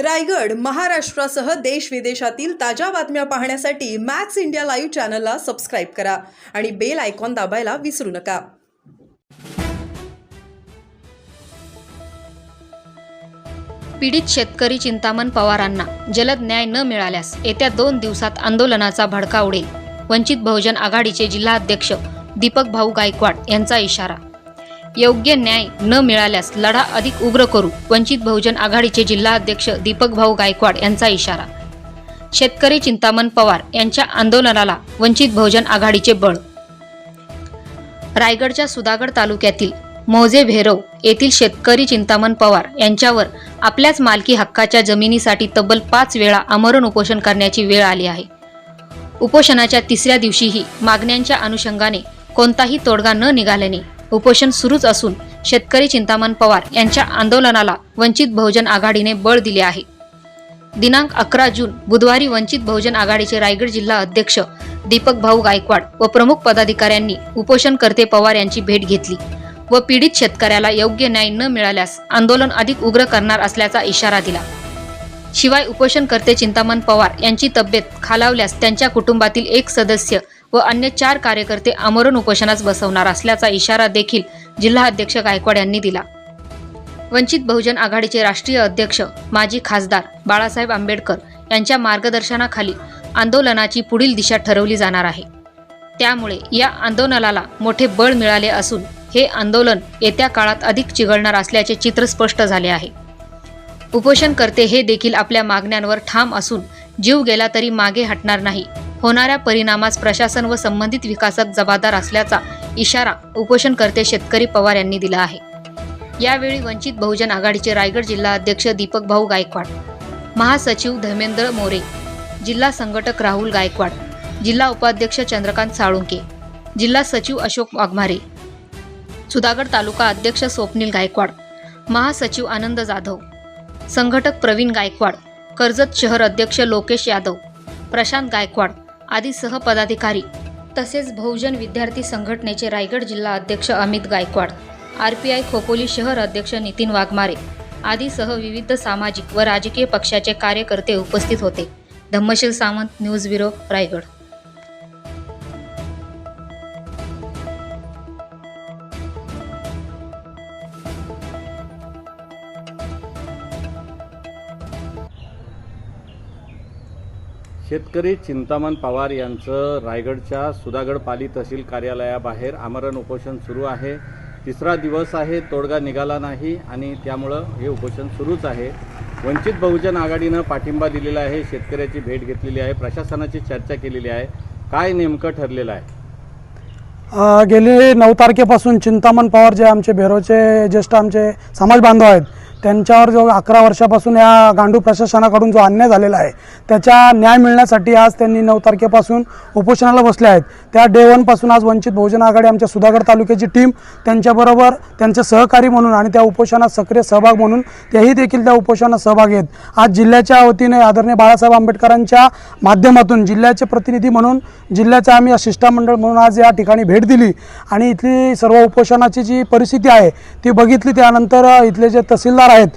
रायगड महाराष्ट्रासह देश विदेशातील ताज्या बातम्या पाहण्यासाठी मॅक्स इंडिया लाईव्ह चॅनलला सबस्क्राईब करा आणि बेल आयकॉन दाबायला विसरू नका. पीडित शेतकरी चिंतामण पवारांना जलद न्याय न मिळाल्यास येत्या दोन दिवसात आंदोलनाचा भडका उडेल. वंचित बहुजन आघाडीचे जिल्हाध्यक्ष दीपक भाऊ गायकवाड यांचा इशारा योग्य न्याय न मिळाल्यास लढा अधिक उग्र करू वंचित बहुजन आघाडीचे जिल्हाध्यक्ष दीपक भाऊ गायकवाड यांचा इशारा. शेतकरी चिंतामण पवार यांच्या आंदोलनाला वंचित बहुजन आघाडीचे बळ. रायगडच्या सुधागड तालुक्यातील मोजे भेरव येथील शेतकरी चिंतामण पवार यांच्यावर आपल्याच मालकी हक्काच्या जमिनीसाठी तब्बल पाच वेळा आमरण उपोषण करण्याची वेळ आली आहे. उपोषणाच्या तिसऱ्या दिवशीही मागण्यांच्या अनुषंगाने कोणताही तोडगा न निघाल्याने उपोषण सुरूच असून शेतकरी चिंतामण पवार यांच्या आंदोलनाला वंचित बहुजन आघाडीने बळ दिले आहे. दिनांक अकरा जून बुधवारी वंचित बहुजन आघाडीचे रायगड जिल्हा अध्यक्ष दीपक भाऊ गायकवाड व प्रमुख पदाधिकाऱ्यांनी उपोषणकर्ते पवार यांची भेट घेतली व पीडित शेतकऱ्याला योग्य न्याय न मिळाल्यास आंदोलन अधिक उग्र करणार असल्याचा इशारा दिला. शिवाय उपोषणकर्ते चिंतामण पवार यांची तब्येत खालावल्यास त्यांच्या कुटुंबातील एक सदस्य व अन्य चार कार्यकर्ते आमरण उपोषणास बसवणार असल्याचा इशारा देखील जिल्हा अध्यक्ष गायकवाड यांनी दिला. वंचित बहुजन आघाडीचे राष्ट्रीय अध्यक्ष माजी खासदार बाळासाहेब आंबेडकर यांच्या मार्गदर्शनाखाली आंदोलनाची पुढील दिशा ठरवली जाणार आहे. त्यामुळे या आंदोलनाला मोठे बळ मिळाले असून हे आंदोलन येत्या काळात अधिक चिघळणार असल्याचे चित्र स्पष्ट झाले आहे. उपोषणकर्ते हे देखील आपल्या मागण्यांवर ठाम असून जीव गेला तरी मागे हटणार नाही होणाऱ्या परिणामास प्रशासन व संबंधित विकासक जबाबदार असल्याचा इशारा उपोषणकर्ते शेतकरी पवार यांनी दिला आहे. यावेळी वंचित बहुजन आघाडीचे रायगड जिल्हा अध्यक्ष दीपक भाऊ गायकवाड महासचिव धर्मेंद्र मोरे जिल्हा संघटक राहुल गायकवाड जिल्हा उपाध्यक्ष चंद्रकांत साळुंके जिल्हा सचिव अशोक वाघमारे सुधागड तालुका अध्यक्ष स्वप्नील गायकवाड महासचिव आनंद जाधव संघटक प्रवीण गायकवाड कर्जत शहर अध्यक्ष लोकेश यादव प्रशांत गायकवाड आदी सहपदाधिकारी तसेच बहुजन विद्यार्थी संघटनेचे रायगड जिल्हा अध्यक्ष Amit Gaikwad R P I Khopoli शहर अध्यक्ष नितीन वाघमारे आदीसह विविध सामाजिक व राजकीय पक्षाचे कार्यकर्ते उपस्थित होते. Dhammasheel Sawant news bureau Raigad. शेतकरी चिंतामण पवार यांचं रायगडच्या सुधागड पाली तहसील कार्यालयाबाहेर आमरण उपोषण सुरू आहे. तिसरा दिवस आहे तोडगा निघाला नाही आणि त्यामुळं हे उपोषण सुरूच आहे. वंचित बहुजन आघाडीनं पाठिंबा दिलेला आहे शेतकऱ्याची भेट घेतलेली आहे प्रशासनाची चर्चा केलेली आहे. काय नेमकं ठरलेलं आहे? गेली नऊ तारखेपासून चिंतामण पवार जे आमचे भेरोचे ज्येष्ठ आमचे समाज बांधव आहेत त्यांच्यावर जो अकरा वर्षापासून या गांडू प्रशासनाकडून जो अन्याय झालेला आहे त्याच्या न्याय मिळण्यासाठी आज त्यांनी नऊ तारखेपासून उपोषणाला बसले आहेत. त्या डे वनपासून आज वंचित बहुजन आघाडी आमच्या सुधागड तालुक्याची टीम त्यांच्याबरोबर त्यांचे सहकारी म्हणून आणि त्या उपोषणात सक्रिय सहभाग म्हणून तेही देखील त्या उपोषणात सहभाग आहेत. आज जिल्ह्याच्या वतीने आदरणीय बाळासाहेब आंबेडकरांच्या माध्यमातून जिल्ह्याचे प्रतिनिधी म्हणून जिल्ह्याचं आम्ही शिष्टमंडळ म्हणून आज या ठिकाणी भेट दिली आणि इथली सर्व उपोषणाची जी परिस्थिती आहे ती बघितली. त्यानंतर इथले जे तहसीलदार आहेत.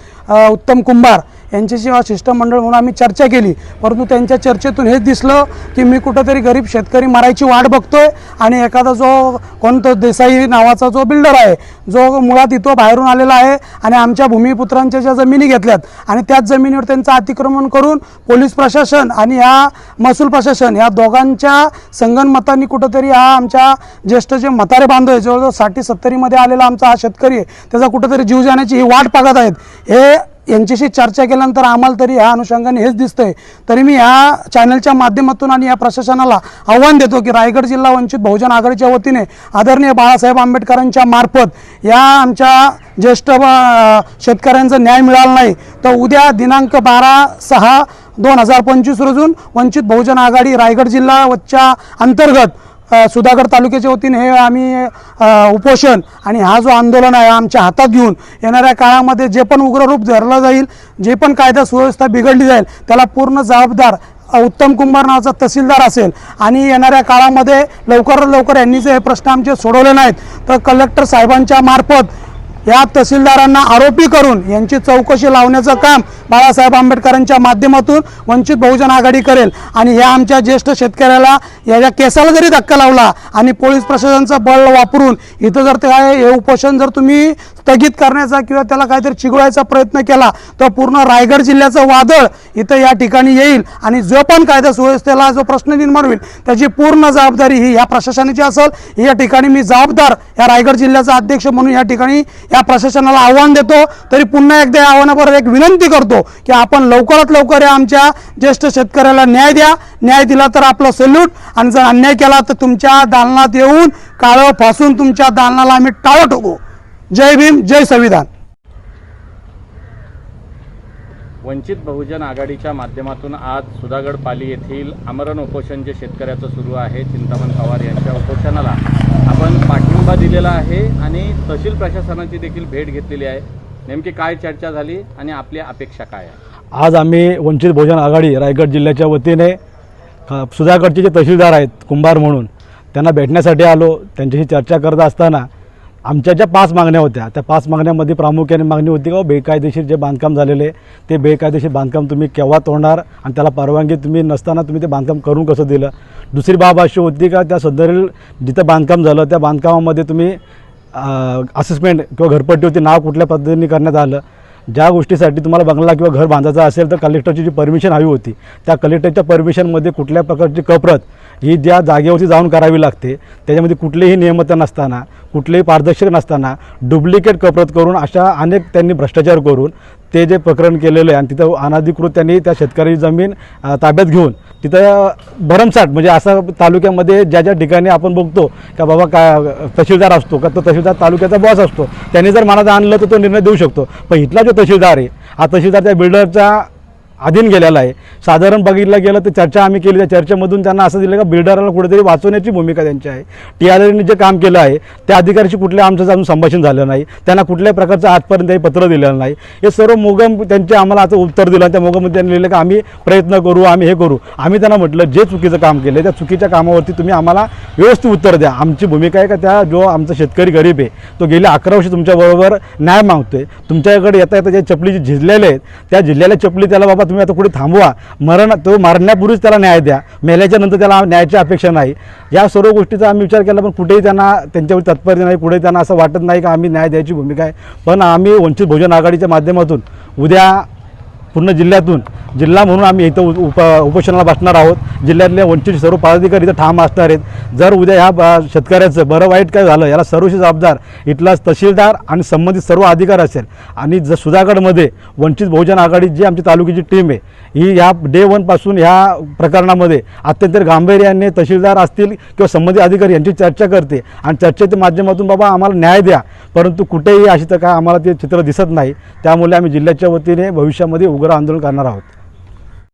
उत्तम कुंभार. यांच्याशी शिष्टमंडळ म्हणून आम्ही चर्चा केली. परंतु त्यांच्या चर्चेतून हेच दिसलं की मी कुठंतरी गरीब शेतकरी मरायची वाट बघतोय आणि एखादा जो कोणतो देसाई नावाचा जो बिल्डर आहे जो मुळात इथं बाहेरून आलेला आहे आणि आमच्या भूमिपुत्रांच्या ज्या जमिनी घेतल्यात आणि त्याच जमिनीवर त्यांचं अतिक्रमण करून पोलीस प्रशासन आणि ह्या महसूल प्रशासन या दोघांच्या संगणमतांनी कुठंतरी हा आमच्या ज्येष्ठ जे म्हातारे बांधव आहे जवळजवळसाठी सत्तरीमध्ये आलेला आमचा हा शेतकरी आहे त्याचा कुठंतरी जीव जाण्याची ही वाट पाहत आहेत. हे यांच्याशी चर्चा केल्यानंतर आम्हाला तरी ह्या अनुषंगाने हेच दिसतंय. तरी मी ह्या चॅनलच्या माध्यमातून आणि या प्रशासनाला आव्हान देतो की रायगड जिल्हा वंचित बहुजन आघाडीच्या वतीने आदरणीय बाळासाहेब आंबेडकरांच्या मार्फत या आमच्या ज्येष्ठ शेतकऱ्यांचा न्याय मिळाला नाही तर उद्या दिनांक बारा सहा दोन हजार पंचवीस रोजून वंचित बहुजन आघाडी रायगड जिल्हा वच्या अंतर्गत अ, सुधागड तालुक्याच्या वतीने हे आम्ही उपोषण आणि हा जो आंदोलन आहे आमच्या हातात घेऊन येणाऱ्या काळामध्ये जे पण उग्र रूप धरलं जाईल जे पण कायदा सुव्यवस्था बिघडली जाईल त्याला पूर्ण जबाबदार उत्तम कुंभार नावाचा तहसीलदार असेल आणि येणाऱ्या काळामध्ये लवकरात लवकर यांनी जे हे प्रश्न आमचे सोडवले नाहीत तर कलेक्टर साहेबांच्या मार्फत या तहसीलदारांना आरोपी करून यांची चौकशी लावण्याचं काम बाळासाहेब आंबेडकरांच्या माध्यमातून वंचित बहुजन आघाडी करेल. आणि या आमच्या ज्येष्ठ शेतकऱ्याला याच्या केसाला जरी धक्का लावला आणि पोलीस प्रशासनाचं बळ वापरून इथं जर ते हे उपोषण जर तुम्ही स्थगित करण्याचा किंवा त्याला काहीतरी चिघळायचा प्रयत्न केला तर पूर्ण रायगड जिल्ह्याचं वादळ इथं या ठिकाणी येईल. आणि जो पण कायदा सुव्यवस्थेला जो प्रश्न निर्माण होईल त्याची पूर्ण जबाबदारी ही या प्रशासनाची असेल. या ठिकाणी मी जबाबदार या रायगड जिल्ह्याचा अध्यक्ष म्हणून या ठिकाणी या प्रशासनाला आव्हान देतो तरी पुन्हा एकदा या आव्हानाबरोबर एक विनंती करतो की आपण लवकरात लवकर या आमच्या ज्येष्ठ शेतकऱ्याला न्याय द्या. न्याय दिला तर आपलं सल्यूट आणि जर अन्याय केला तर तुमच्या दालनात येऊन काळं फासून तुमच्या दालनाला आम्ही टाळं ठोकू. जय भीम जय संविधान. वंचित बहुजन आघाडीच्या माध्यमातून आज सुधागड पाली येथील आमरण उपोषण जे शेतकऱ्याचं सुरू आहे चिंतामण पवार यांच्या उपोषणाला आपण पाठिंबा दिलेला आहे आणि तहसील प्रशासनाची देखील भेट घेतलेली आहे. नेमकी काय चर्चा झाली आणि आपली अपेक्षा काय आहे? आज आम्ही वंचित बहुजन आघाडी रायगड जिल्ह्याच्या वतीने सुधागडचे जे तहसीलदार आहेत कुंभार म्हणून त्यांना भेटण्यासाठी आलो. त्यांच्याशी चर्चा करत असताना आमच्या ज्या पाच मागण्या होत्या त्या पाच मागण्यामध्ये प्रामुख्याने मागणी होती का हो, बेकायदेशीर जे बांधकाम झालेले ते बेकायदेशीर बांधकाम तुम्ही केव्हा तोडणार आणि त्याला परवानगी तुम्ही नसताना तुम्ही ते बांधकाम करून कसं दिलं? दुसरी बाब अशी होती का त्या सदरील जिथं बांधकाम झालं त्या बांधकामामध्ये तुम्ही असेसमेंट किंवा घरपट्टी होती नाव कुठल्या पद्धतीने करण्यात आलं? ज्या गोष्टीसाठी तुम्हाला बंगला किंवा घर बांधायचं असेल तर कलेक्टरची जी परमिशन हवी होती त्या कलेक्टरच्या परमिशनमध्ये कुठल्या प्रकारची कप्रत ही ज्या जागेवरती जाऊन करावी लागते त्याच्यामध्ये कुठलेही नियमता नसताना कुठलेही पारदर्शक नसताना डुप्लिकेट कप्रत करून अशा अनेक त्यांनी भ्रष्टाचार करून ते जे प्रकरण केलेलं आहे आणि तिथं अनाधिकृत त्यांनी त्या शेतकरी जमीन ताब्यात घेऊन तिथं भरमसाठ म्हणजे असं तालुक्यामध्ये ज्या ज्या ठिकाणी आपण बघतो का बाबा का तहसीलदार असतो का तो तहसीलदार तालुक्याचा बॉस असतो. त्यांनी जर मनात आणलं तर तो निर्णय देऊ शकतो. पण इथला जो तहसीलदार आहे हा तहसीलदार त्या बिल्डरचा अधीन गेलेला आहे. साधारण बघितलं गेलं तर चर्चा आम्ही केली. त्या चर्चेमधून त्यांना असं दिलं का बिल्डरला कुठेतरी वाचवण्याची भूमिका त्यांची आहे. टी आर एने जे काम केलं आहे त्या अधिकाऱ्याशी कुठल्या आमचं अजून संभाषण झालं नाही. त्यांना कुठल्याही प्रकारचं आजपर्यंत पत्र दिलेलं नाही. हे सर्व मोगम त्यांचे आम्हाला आता उत्तर दिलं आणि त्या मोगममध्ये त्यांनी लिहिलं की आम्ही प्रयत्न करू आम्ही हे करू. आम्ही त्यांना म्हटलं जे चुकीचं काम केलं त्या चुकीच्या कामावरती तुम्ही आम्हाला व्यवस्थित उत्तर द्या. आमची भूमिका आहे का त्या जो आमचा शेतकरी गरीब आहे तो गेले अकरा वर्ष तुमच्याबरोबर न्याय मागतोय. तुमच्याकडे येता येता ज्या चपली जे झिजलेल्या आहेत त्या झिजलेल्या चपली त्याला बाबा तुम्ही आता कुठे थांबवा. मरण तो मरण्यापूर्वीच त्याला न्याय द्या. मेल्याच्या नंतर त्याला न्यायाची अपेक्षा नाही. या सर्व गोष्टीचा आम्ही विचार केला पण कुठेही त्यांना त्यांच्यावर तात्पर्य नाही कुठेही त्यांना असं वाटत नाही का आम्ही न्याय द्यायची भूमिका आहे. पण आम्ही वंचित बहुजन आघाडीच्या माध्यमातून उद्या पूर्ण जिल्ह्यातून जिल्हा म्हणून आम्ही इथं उप उपोषणाला बसणार आहोत. जिल्ह्यातले वंचित सर्व पदाधिकारी इथं ठाम असणार आहेत. जर उद्या ह्या ब- शेतकऱ्याचं बरं वाईट काय झालं याला सर्वशी जबाबदार इथला तहसीलदार आणि संबंधित सर्व अधिकार असेल आणि ज सुधागडमध्ये वंचित बहुजन आघाडी जी आमची तालुक्याची टीम आहे ही ह्या डे वनपासून ह्या प्रकरणामध्ये अत्यंत गांभीर्याने तहसीलदार असतील किंवा संबंधित अधिकारी यांची चर्चा करते. आणि चर्चेच्या माध्यमातून बाबा आम्हाला न्याय द्या. परंतु कुठेही अशी तर काय आम्हाला ते चित्र दिसत नाही. त्यामुळे आम्ही जिल्ह्याच्या वतीने भविष्यामध्ये उग्र आंदोलन करणार आहोत.